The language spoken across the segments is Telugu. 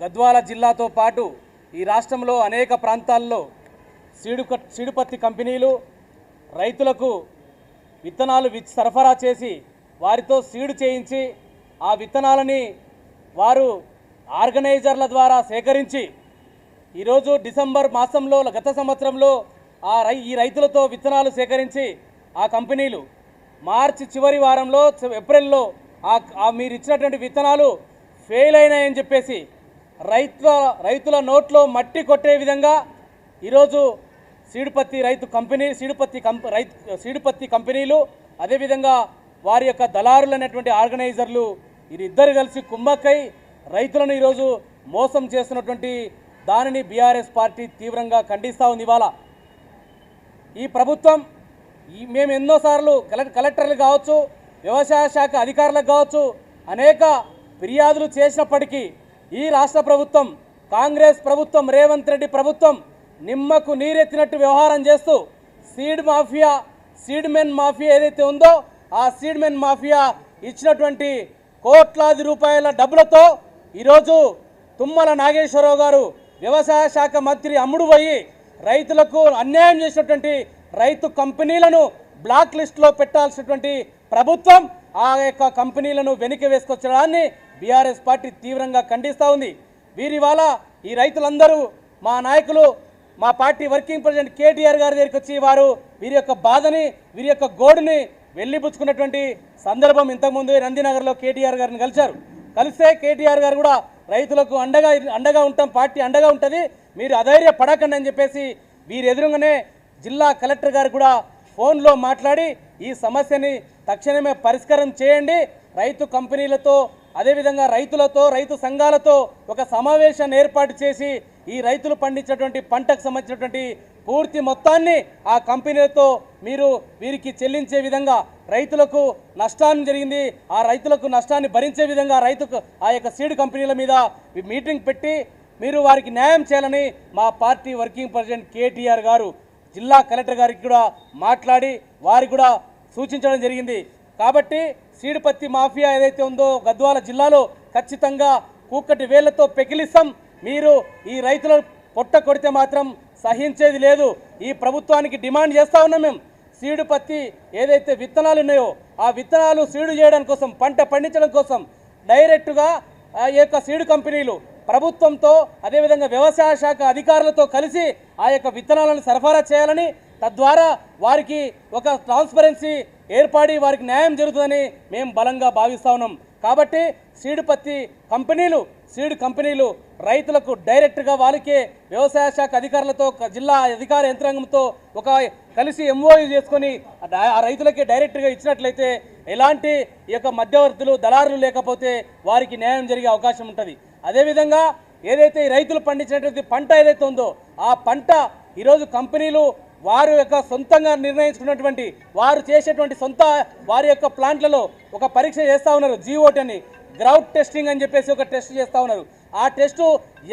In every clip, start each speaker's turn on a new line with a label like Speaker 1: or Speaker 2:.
Speaker 1: గద్వాల జిల్లాతో పాటు ఈ రాష్ట్రంలో అనేక ప్రాంతాల్లో సీడు సీడుపత్తి కంపెనీలు రైతులకు విత్తనాలు సరఫరా చేసి వారితో సీడు చేయించి ఆ విత్తనాలని వారు ఆర్గనైజర్ల ద్వారా సేకరించి ఈరోజు డిసెంబర్ మాసంలో గత సంవత్సరంలో ఆ రై ఈ రైతులతో విత్తనాలు సేకరించి ఆ కంపెనీలు మార్చి చివరి వారంలో ఏప్రిల్లో ఆ ఆ మీరు ఇచ్చినటువంటి విత్తనాలు ఫెయిల్ అయినాయని చెప్పేసి రైతుల రైతుల నోట్లో మట్టి కొట్టే విధంగా ఈరోజు సీడుపత్తి రైతు కంపెనీ సీడుపత్తి కంప రైతు సీడుపత్తి కంపెనీలు అదేవిధంగా వారి యొక్క దళారులు అనేటువంటి ఆర్గనైజర్లు వీరిద్దరు కలిసి కుమ్మక్కై రైతులను ఈరోజు మోసం చేస్తున్నటువంటి దానిని బీఆర్ఎస్ పార్టీ తీవ్రంగా ఖండిస్తూ ఉంది ఇవాళ. ఈ ప్రభుత్వం ఈ మేము ఎన్నోసార్లు కలెక్ట కలెక్టర్లు కావచ్చు వ్యవసాయ శాఖ అధికారులకు కావచ్చు అనేక ఫిర్యాదులు చేసినప్పటికీ ఈ రాష్ట్ర ప్రభుత్వం కాంగ్రెస్ ప్రభుత్వం రేవంత్ రెడ్డి ప్రభుత్వం నిమ్మకు నీరెత్తినట్టు వ్యవహారం చేస్తూ seed mafia seed men mafia ఏదైతే ఉందో ఆ సీడ్ మెన్ మాఫియా ఇచ్చినటువంటి కోట్లాది రూపాయల డబ్బులతో ఈరోజు తుమ్మల నాగేశ్వరరావు గారు వ్యవసాయ శాఖ మంత్రి అమ్ముడు పోయి రైతులకు అన్యాయం చేసినటువంటి రైతు కంపెనీలను బ్లాక్ లిస్ట్లో పెట్టాల్సినటువంటి ప్రభుత్వం ఆ యొక్క కంపెనీలను వెనక్కి వేసుకొచ్చడాన్ని బీఆర్ఎస్ పార్టీ తీవ్రంగా ఖండిస్తూ ఉంది. వీరి ఈ రైతులందరూ మా నాయకులు మా పార్టీ వర్కింగ్ ప్రెసిడెంట్ కేటీఆర్ గారి దగ్గరికి వచ్చి వారు వీరి యొక్క బాధని వీరి యొక్క గోడుని వెళ్ళిపుచ్చుకున్నటువంటి సందర్భం ఇంతకుముందు నందినగర్లో కేటీఆర్ గారిని కలిశారు. కలిస్తే కేటీఆర్ గారు కూడా రైతులకు అండగా అండగా ఉంటాం పార్టీ అండగా ఉంటుంది మీరు అధైర్య పడకండి అని చెప్పేసి వీరి ఎదురుగానే జిల్లా కలెక్టర్ గారు కూడా ఫోన్లో మాట్లాడి ఈ సమస్యని తక్షణమే పరిష్కారం చేయండి. రైతు కంపెనీలతో అదేవిధంగా రైతులతో రైతు సంఘాలతో ఒక సమావేశాన్ని ఏర్పాటు చేసి ఈ రైతులు పండించినటువంటి పంటకు సంబంధించినటువంటి పూర్తి మొత్తాన్ని ఆ కంపెనీలతో మీరు వీరికి చెల్లించే విధంగా రైతులకు నష్టాన్ని జరిగింది. ఆ రైతులకు నష్టాన్ని భరించే విధంగా రైతుకు ఆ యొక్క సీడ్ కంపెనీల మీద మీటింగ్ పెట్టి మీరు వారికి న్యాయం చేయాలని మా పార్టీ వర్కింగ్ ప్రెసిడెంట్ కేటీఆర్ గారు జిల్లా కలెక్టర్ గారికి కూడా మాట్లాడి వారికి కూడా సూచించడం జరిగింది. కాబట్టి సీడుపత్తి మాఫియా ఏదైతే ఉందో గద్వాల జిల్లాలో ఖచ్చితంగా కూకటి వేళ్ళతో పెకిలిస్తాం. మీరు ఈ రైతుల పొట్ట కొడితే మాత్రం సహించేది లేదు. ఈ ప్రభుత్వానికి డిమాండ్ చేస్తా ఉన్నాం మేము. సీడు పత్తి ఏదైతే విత్తనాలు ఉన్నాయో ఆ విత్తనాలు సీడు చేయడం కోసం పంట పండించడం కోసం డైరెక్టుగా ఈ యొక్క సీడు కంపెనీలు ప్రభుత్వంతో అదేవిధంగా వ్యవసాయ శాఖ అధికారులతో కలిసి ఆ యొక్క విత్తనాలను సరఫరా చేయాలని తద్వారా వారికి ఒక ట్రాన్స్పరెన్సీ ఏర్పడి వారికి న్యాయం జరుగుతుందని మేము బలంగా భావిస్తా ఉన్నాం. కాబట్టి సీడ్ పత్తి కంపెనీలు సీడ్ కంపెనీలు రైతులకు డైరెక్ట్గా వాళ్ళకే వ్యవసాయ శాఖ అధికారులతో జిల్లా అధికార యంత్రాంగంతో ఒక కలిసి ఎంఓయూ చేసుకొని ఆ ఆ రైతులకే డైరెక్ట్గా ఇచ్చినట్లయితే ఎలాంటి ఈ యొక్క మధ్యవర్తులు దళారులు లేకపోతే వారికి న్యాయం జరిగే అవకాశం ఉంటుంది. అదేవిధంగా ఏదైతే ఈ రైతులు పండించినటువంటి పంట ఏదైతే ఉందో ఆ పంట ఈరోజు కంపెనీలు వారు యొక్క సొంతంగా నిర్ణయించుకున్నటువంటి వారు చేసేటువంటి సొంత వారి యొక్క ప్లాంట్లలో ఒక పరీక్ష చేస్తూ ఉన్నారు జీఓటి అని. గ్రౌట్ టెస్టింగ్ అని చెప్పేసి ఒక టెస్ట్ చేస్తూ ఉన్నారు. ఆ టెస్టు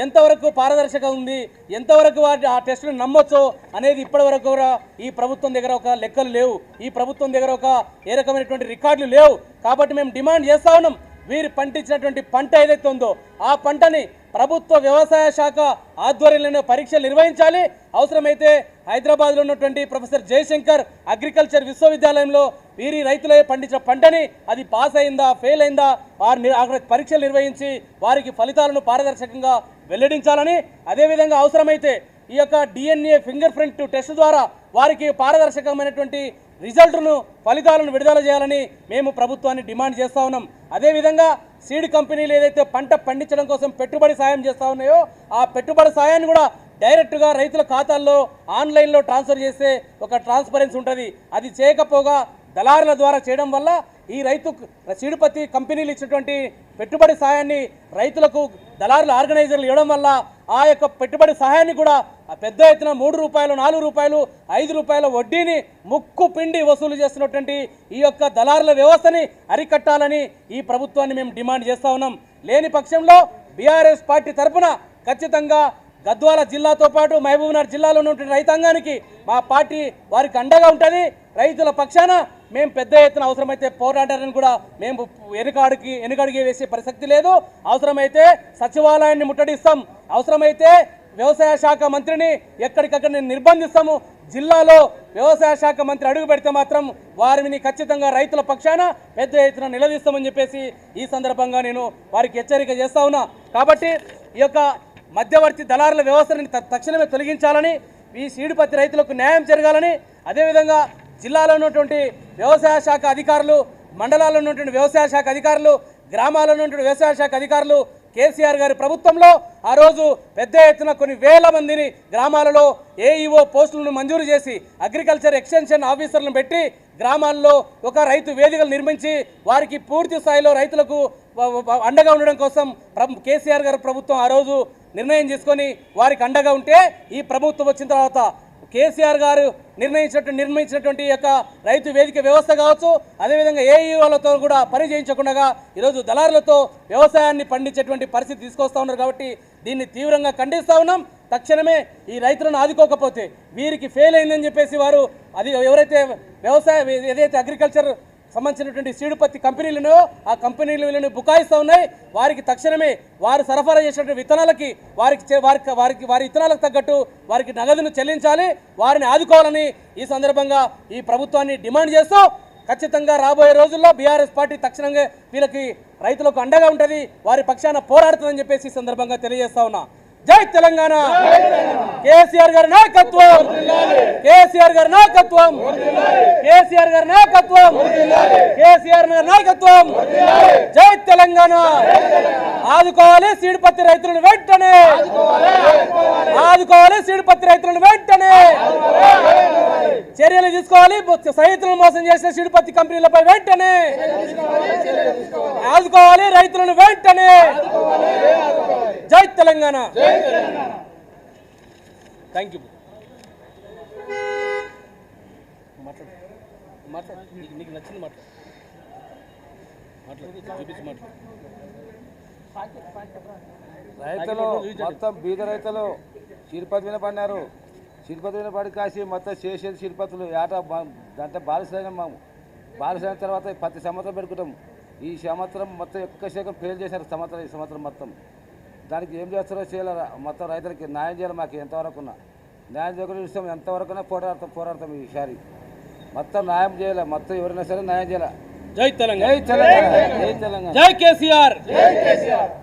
Speaker 1: ఎంతవరకు పారదర్శక ఉంది ఎంతవరకు వాటి ఆ టెస్టును నమ్మొచ్చో అనేది ఇప్పటివరకు కూడా ఈ ప్రభుత్వం దగ్గర ఒక లెక్కలు లేవు. ఈ ప్రభుత్వం దగ్గర ఒక ఏ రకమైనటువంటి రికార్డులు లేవు. కాబట్టి మేము డిమాండ్ చేస్తా ఉన్నాం. వీరు పండించినటువంటి పంట ఏదైతే ఉందో ఆ పంటని ప్రభుత్వ వ్యవసాయ శాఖ ఆధ్వర్యంలో పరీక్షలు నిర్వహించాలి. అవసరమైతే హైదరాబాద్లో ఉన్నటువంటి ప్రొఫెసర్ జయశంకర్ అగ్రికల్చర్ విశ్వవిద్యాలయంలో వీరి రైతులే పండించిన పంటని అది పాస్ అయిందా ఫెయిల్ అయిందా వారిని అక్కడ పరీక్షలు నిర్వహించి వారికి ఫలితాలను పారదర్శకంగా వెల్లడించాలని. అదేవిధంగా అవసరమైతే ఈ యొక్క డిఎన్ఏ ఫింగర్ ప్రింట్ టెస్ట్ ద్వారా వారికి పారదర్శకమైనటువంటి రిజల్ట్ను ఫలితాలను విడుదల చేయాలని మేము ప్రభుత్వాన్ని డిమాండ్ చేస్తా ఉన్నాం. అదేవిధంగా సీడ్ కంపెనీలు ఏదైతే పంట పండించడం కోసం పెట్టుబడి సాయం చేస్తా ఉన్నాయో ఆ పెట్టుబడి సాయాన్ని కూడా డైరెక్ట్గా రైతుల ఖాతాల్లో ఆన్లైన్లో ట్రాన్స్ఫర్ చేసే ఒక ట్రాన్స్పరెన్సీ ఉంటుంది. అది చేయకపోగా దళారుల ద్వారా చేయడం వల్ల ఈ రైతు సీడుపతి కంపెనీలు ఇచ్చినటువంటి పెట్టుబడి సాయాన్ని రైతులకు దళారుల ఆర్గనైజర్లు ఇవ్వడం వల్ల ఆ యొక్క పెట్టుబడి సహాయాన్ని కూడా పెద్ద ఎత్తున మూడు రూపాయలు నాలుగు రూపాయలు ఐదు రూపాయల వడ్డీని ముక్కు పిండి వసూలు చేస్తున్నటువంటి ఈ యొక్క దళారుల వ్యవస్థని అరికట్టాలని ఈ ప్రభుత్వాన్ని మేము డిమాండ్ చేస్తా ఉన్నాం. లేని పక్షంలో బీఆర్ఎస్ పార్టీ తరఫున ఖచ్చితంగా గద్వాల జిల్లాతో పాటు మహబూబ్నగర్ జిల్లాలో ఉన్నటువంటి రైతాంగానికి మా పార్టీ వారికి అండగా ఉంటుంది. రైతుల పక్షాన మేము పెద్ద ఎత్తున అవసరమైతే పోరాడారని కూడా మేము వెనుకాడికి వెనుకడికి వేసే ప్రసక్తి లేదు. అవసరమైతే సచివాలయాన్ని ముట్టడిస్తాం. అవసరమైతే వ్యవసాయ శాఖ మంత్రిని ఎక్కడికక్కడ నిర్బంధిస్తాము. జిల్లాలో వ్యవసాయ శాఖ మంత్రి అడుగు పెడితే మాత్రం వారిని ఖచ్చితంగా రైతుల పక్షాన పెద్ద ఎత్తున నిలదీస్తామని చెప్పేసి ఈ సందర్భంగా నేను వారికి హెచ్చరిక చేస్తా ఉన్నా. కాబట్టి ఈ యొక్క మధ్యవర్తి దళారుల వ్యవస్థను త- తక్షణమే తొలగించాలని ఈ సీడుపత్తి రైతులకు న్యాయం జరగాలని అదేవిధంగా జిల్లాలో ఉన్నటువంటి వ్యవసాయ శాఖ అధికారులు మండలాల్లో ఉన్నటువంటి వ్యవసాయ శాఖ అధికారులు గ్రామాల్లో ఉన్నటువంటి వ్యవసాయ శాఖ అధికారులు కేసీఆర్ గారి ప్రభుత్వంలో ఆ రోజు పెద్ద ఎత్తున కొన్ని వేల మందిని గ్రామాలలో ఏఈఓ పోస్టులను మంజూరు చేసి అగ్రికల్చర్ ఎక్స్టెన్షన్ ఆఫీసర్లను పెట్టి గ్రామాల్లో ఒక రైతు వేదికలు నిర్మించి వారికి పూర్తి స్థాయిలో రైతులకు అండగా ఉండడం కోసం కేసీఆర్ గారి ప్రభుత్వం ఆ రోజు నిర్ణయం తీసుకొని వారికి అండగా ఉంటే ఈ ప్రభుత్వం వచ్చిన తర్వాత కేసీఆర్ గారు నిర్ణయించినట్టు నిర్మించినటువంటి యొక్క రైతు వేదిక వ్యవస్థ కావచ్చు అదేవిధంగా ఏఈఓలతో కూడా పని చేయించకుండా ఈరోజు దళారులతో వ్యవసాయాన్ని పండించేటువంటి పరిస్థితి తీసుకొస్తా ఉన్నారు కాబట్టి దీన్ని తీవ్రంగా ఖండిస్తా ఉన్నాం. తక్షణమే ఈ రైతులను ఆదుకోకపోతే వీరికి ఫెయిల్ అయిందని చెప్పేసి వారు అది ఎవరైతే వ్యవసాయ ఏదైతే అగ్రికల్చర్ సంబంధించినటువంటి సీడుపత్తి కంపెనీలను ఆ కంపెనీలు వీళ్ళని బుకాయిస్తూ ఉన్నాయి. వారికి తక్షణమే వారు సరఫరా చేసినటువంటి విత్తనాలకి వారికి చే- వారికి వారికి వారి విత్తనాలకు తగ్గట్టు వారికి నగదును చెల్లించాలి. వారిని ఆదుకోవాలని ఈ సందర్భంగా ఈ ప్రభుత్వాన్ని డిమాండ్ చేస్తూ ఖచ్చితంగా రాబోయే రోజుల్లో బీఆర్ఎస్ పార్టీ తక్షణంగా వీళ్ళకి రైతులకు అండగా ఉంటుంది. వారి పక్షాన పోరాడుతుందని చెప్పేసి ఈ సందర్భంగా తెలియజేస్తా ఉన్నా. జై తెలంగాణ. కేసీఆర్ గారి నాయకత్వం. కేసీఆర్ గారి నాయకత్వం. కేసీఆర్ గారి నాయకత్వం. కేసీఆర్ గారి నాయకత్వం. జై తెలంగాణ. ఆదుకోవాలి సీడిపత్తి రైతులను వెంటనే. ఆదుకోవాలి సీడిపత్తి రైతులను వెంటనే. చర్యలు తీసుకోవాలి. రైతులను మోసం చేసిన సిడిపత్తి కంపెనీలపై వెంటనే ఆదుకోవాలి. రైతులను వెంటనే జై తెలంగాణ. Thank you. మాట్లాడు మాట్లాడు నీకు నచ్చింది మాట్లాడు మాట్లాడు చూపించి మాట్లాడు
Speaker 2: రైతులు మొత్తం బీద రైతులు చిరుపతి మీద పడినారు. మీద పడి కాసి మొత్తం చేసేది చిరుపతులు ఏటా బా- దాంట్లో బాలసాయం మేము. బాలసాయం తర్వాత ప్రతి సంవత్సరం పెట్టుకుంటాం ఈ సంవత్సరం మొత్తం ఎక్కువ శాతం ఫెయిల్ చేశారు సంవత్సరం ఈ సంవత్సరం మొత్తం. దానికి ఏం చేస్తారో చేయాలి మొత్తం రైతులకి న్యాయం చేయాలి మాకు ఎంతవరకు ఉన్నా న్యాయం చేయకుండా చూస్తాం. ఎంతవరకున్నా పోరాడతాం పోరాడతాం ఈసారి. మొత్తం న్యాయం చేయాలి. మొత్తం ఎవరైనా సరే న్యాయం చేయాలి.
Speaker 1: జై తెలంగాణ.
Speaker 2: జై తెలంగాణ. జై తెలంగాణ.
Speaker 1: జై కేసీఆర్.